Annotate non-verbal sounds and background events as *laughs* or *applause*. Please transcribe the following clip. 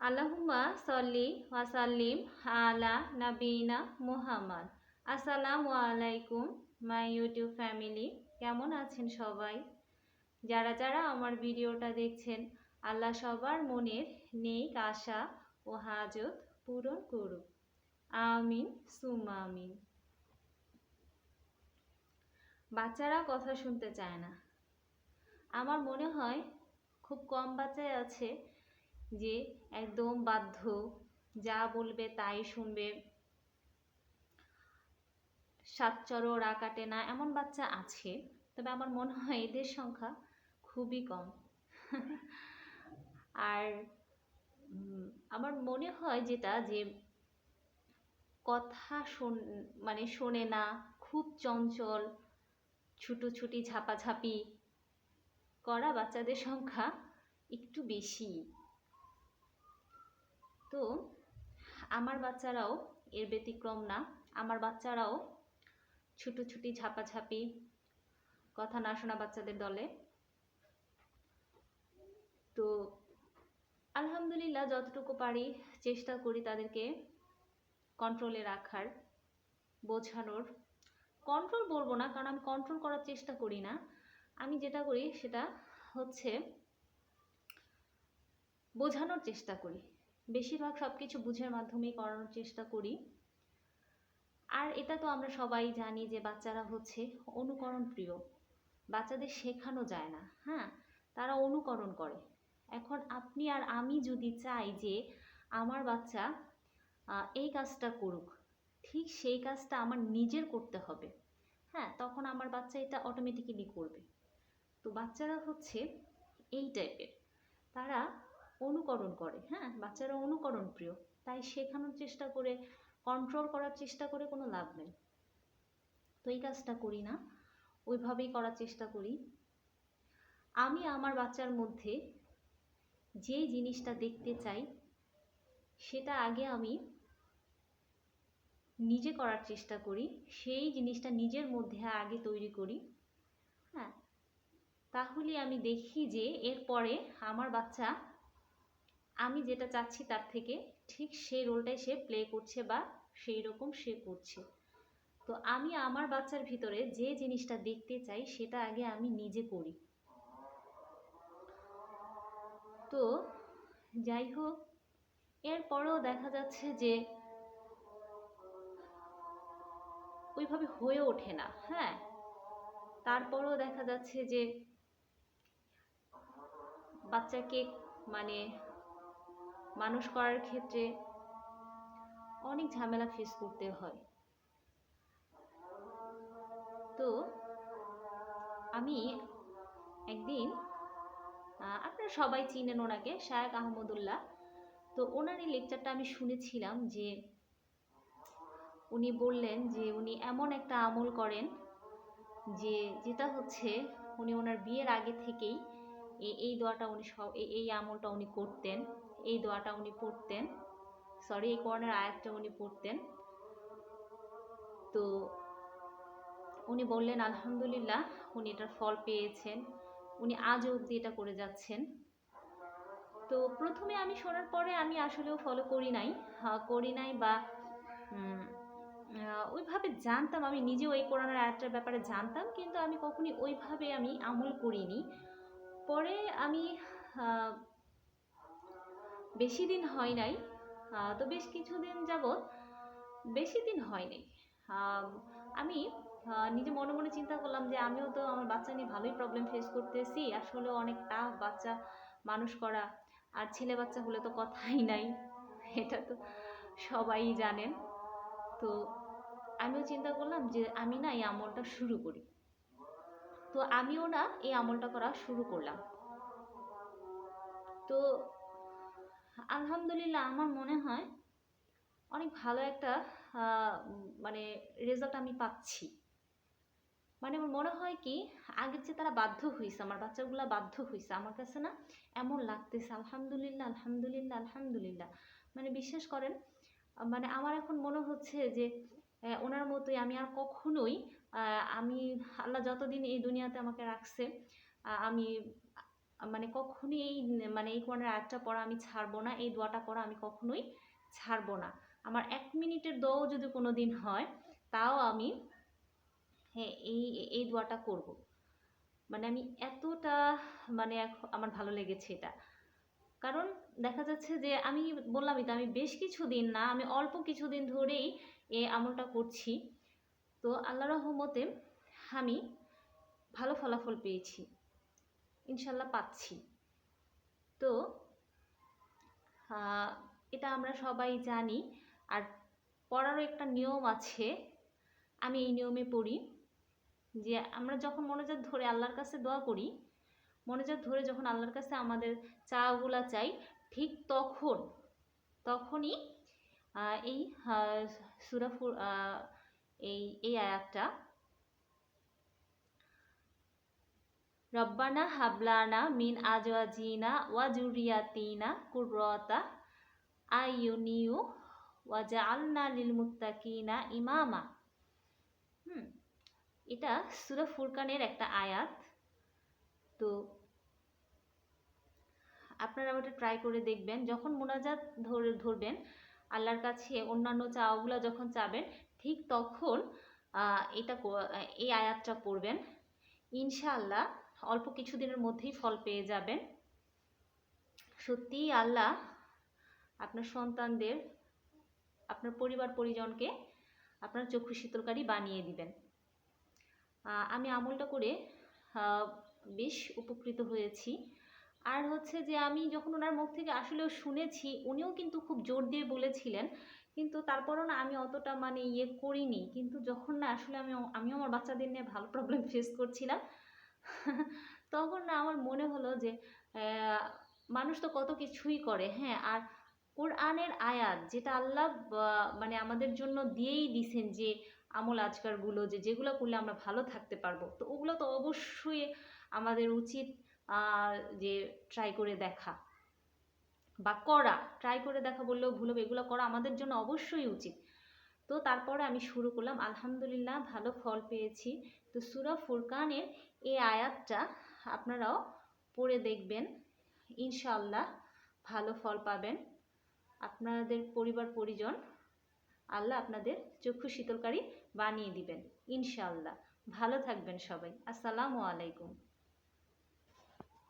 আল্লাহুম্মা সল্লি ওয়াসাল্লিম আলা নাবিনা মুহাম্মদ। আসসালামু আলাইকুম, মাই ইউটিউব ফ্যামিলি। কেমন আছেন সবাই? যারা যারা আমার ভিডিওটা দেখছেন, আল্লাহ সবার মনের নেক আশা ও হাজত পূরণ করুক। আমিন সুমা আমিন। বাচ্চারা কথা শুনতে চায় না। আমার মনে হয় খুব কম বাচ্চাই আছে যে একদম বাধ্য, যা বলবে তাই শুনবে। সাতচরও রা কাটে না, এমন বাচ্চা আছে, তবে আমার মনে হয় এদের সংখ্যা খুবই কম। আর আমার মনে হয় যেটা যে, কথা শোন মানে শোনে না, খুব চঞ্চল, ছুটোছুটি, ঝাপাঝাপি করা বাচ্চাদের সংখ্যা একটু বেশি। তো আমার বাচ্চারাও এর ব্যতিক্রম না। আমার বাচ্চারাও ছুটোছুটি, ঝাপাঝাপি, কথা না শোনা বাচ্চাদের দলে। তো আলহামদুলিল্লাহ যতটুকু পারি চেষ্টা করি তাদেরকে কন্ট্রোলে রাখার, বোঝানোর। কন্ট্রোল বলব না, কারণ আমি কন্ট্রোল করার চেষ্টা করি না। আমি যেটা করি সেটা হচ্ছে বোঝানোর চেষ্টা করি। বেশিরভাগ সব কিছু বুঝের মাধ্যমেই করানোর চেষ্টা করি। আর এটা তো আমরা সবাই জানি যে বাচ্চারা হচ্ছে অনুকরণ প্রিয়। বাচ্চাদের শেখানো যায় না হ্যাঁ? তারা অনুকরণ করে। এখন আপনি আর আমি যদি চাই যে আমার বাচ্চা এই কাজটা করুক, ঠিক সেই কাজটা আমার নিজের করতে হবে হ্যাঁ? তখন আমার বাচ্চা এটা অটোমেটিক্যালি করবে। তো বাচ্চারা হচ্ছে এই টাইপের তারা অনুকরণ করে হ্যাঁ? বাচ্চারা অনুকরণ প্রিয় তাই শেখানোর চেষ্টা করে কন্ট্রোল করার চেষ্টা করে কোনো লাভ নেই। তো এই কাজটা করি না, ওইভাবেই করার চেষ্টা করি। আমি আমার বাচ্চার মধ্যে যে জিনিসটা দেখতে চাই, সেটা আগে আমি নিজে করার চেষ্টা করি, সেই জিনিসটা নিজের মধ্যে আগে তৈরি করি হ্যাঁ? তাহলে আমি দেখি যে এরপরে আমার বাচ্চা আমি যেটা চাচ্ছি তার থেকে ঠিক সেই রোলটাই সে প্লে করছে বা সেই রকম সে করছে। তো আমি আমার বাচ্চার ভিতরে যে জিনিসটা দেখতে চাই সেটা আগে আমি নিজে করি। তো যাই হোক, এরপরেও দেখা যাচ্ছে যে ওইভাবে হয়ে ওঠে না হ্যাঁ? তারপরেও দেখা যাচ্ছে যে বাচ্চাকে মানে মানুষ করার ক্ষেত্রে অনেক ঝামেলা ফেস করতে হয়। তো আমি একদিন আপনারা সবাই চিনেন ওনাকে, শায়েক আহমদুল্লাহ। তো ওনার এই লেকচারটা আমি শুনেছিলাম যে উনি বললেন যে উনি এমন একটা আমল করেন যে যেটা হচ্ছে উনি ওনার বিয়ের আগে থেকেই এই দোয়াটা উনি সব এই আমলটা উনি করতেন। এই দোয়াটা উনি পড়তেন। সরি এই কোরআনের আয়াতটা উনি পড়তেন। তো উনি বললেন, আলহামদুলিল্লাহ, উনি এটার ফল পেয়েছেন। উনি আজও অবধি এটা করে যাচ্ছেন। তো প্রথমে আমি শোনার পরে আমি আসলেও ফলো করি নাই। করি নাই বা ওইভাবে জানতাম। আমি নিজেও এই কোরআনের আয়াতটার ব্যাপারে জানতাম, কিন্তু আমি কখনই ওইভাবে আমি আমল করিনি। পরে আমি বেশি দিন হয় নাই। তো বেশ কিছুদিন যাবৎ বেশি দিন হয় হয়নি আমি নিজে মনে মনে চিন্তা করলাম যে আমিও তো আমার বাচ্চা নিয়ে ভালোই প্রবলেম ফেস করতেছি। আসলে অনেক টাফ বাচ্চা মানুষ করা। আর ছেলে বাচ্চা হলে তো কথাই নাই। এটা তো সবাই জানেন। তো আমিও চিন্তা করলাম যে আমি না এই আমলটা শুরু করি। তো আমিও না এই আমলটা করা শুরু করলাম। তো আলহামদুলিল্লাহ আমার মনে হয় অনেক ভালো একটা মানে রেজাল্ট আমি পাচ্ছি। মানে আমার মনে হয় কি আগের যে তারা বাধ্য হয়েছে আমার বাচ্চাগুলো বাধ্য হয়েছে আমার কাছে না এমন লাগতেছে, আলহামদুলিল্লাহ আলহামদুলিল্লাহ আলহামদুলিল্লাহ। মানে বিশ্বাস করেন মানে আমার এখন মনে হচ্ছে যে ওনার মতোই আমি আর কখনোই আমি আল্লাহ যতদিন এই দুনিয়াতে আমাকে রাখছে আমি মানে কখনোই এই মানে এই কোরআনের আয়াতটা পড়া আমি ছাড়বো না, এই দোয়াটা পড়া আমি কখনোই ছাড়বো না। আমার এক মিনিটের দোয়াও যদি কোনো দিন হয়, তাও আমি হ্যাঁ এই এই দোয়াটা করব। মানে আমি এতটা মানে আমার ভালো লেগেছে এটা। কারণ দেখা যাচ্ছে যে আমি বললামই তো, আমি বেশ কিছুদিন না, আমি অল্প কিছুদিন ধরেই এই আমলটা করছি। তো আল্লাহ রহমতে আমি ভালো ফলাফল পেয়েছি। ইনশাল্লাহ পাচ্ছি। তো এটা আমরা সবাই জানি। আর পড়ারও একটা নিয়ম আছে, আমি এই নিয়মে পড়ি, যে আমরা যখন মনোযোগ ধরে আল্লাহর কাছে দোয়া করি মনোযোগ ধরে যখন আল্লাহর কাছে আমাদের চাওয়াগুলা চাই, ঠিক তখন, তখনই এই সুরাফুর এই এই আয়াতটা রব্বানা হাবলানা মিন আজওয়াজিনা ওয়া জুরিয়াতিনা কুররাতা আইয়ুনিউ ওয়া জাআলনা লিল মুত্তাকিনা ইমামা। হুম, এটা সূরা ফুরকানের একটা আয়াত। তো আপনারা ওটা ট্রাই করে দেখবেন। যখন মোনাজাত ধরে, ধরবেন, আল্লাহর কাছে অন্যান্য চাওয়াগুলো যখন চাবেন, ঠিক তখন এটা এই আয়াতটা পড়বেন। ইনশাআল্লাহ অল্প কিছুদিনের মধ্যেই ফল পেয়ে যাবেন। সত্যিই আল্লাহ আপনার সন্তানদের, আপনার পরিবার পরিজনকে আপনার চক্ষু শীতলকারী বানিয়ে দিবেন। আমি আমলটা করে বেশ উপকৃত হয়েছি। আর হচ্ছে যে আমি যখন ওনার মুখ থেকে আসলেও শুনেছি, উনিও কিন্তু খুব জোর দিয়ে বলেছিলেন, কিন্তু তারপরও না আমি অতটা মানে ইয়ে করিনি। কিন্তু যখন না আসলে আমি, আমিও আমার বাচ্চাদের নিয়ে ভালো প্রবলেম ফেস করছিলাম *laughs* তখন না আমার মনে হলো যে মানুষ তো কত কিছুই করে হ্যাঁ? আর কোরআনের আয়াত যেটা আল্লাহ মানে আমাদের জন্য দিয়েই দিছেন যে, আমল আজকারগুলো যে যেগুলো করলে আমরা ভালো থাকতে পারব, তো ওগুলো তো অবশ্যই আমাদের উচিত যে ট্রাই করে দেখা। বা করা ট্রাই করে দেখা বললেও ভুল হবে, এগুলো করা আমাদের জন্য অবশ্যই উচিত। তো তারপরে আমি শুরু করলাম, আলহামদুলিল্লাহ ভালো ফল পেয়েছি। তো সুরা ফুরকানের এই আয়াতটা আপনারাও পড়ে দেখবেন। ইনশাল্লাহ ভালো ফল পাবেন। আপনাদের পরিবার, পরিজন আল্লাহ আপনাদের চক্ষু শীতলকারী বানিয়ে দিবেন ইনশাল্লাহ ভালো থাকবেন সবাই। আসসালামু আলাইকুম।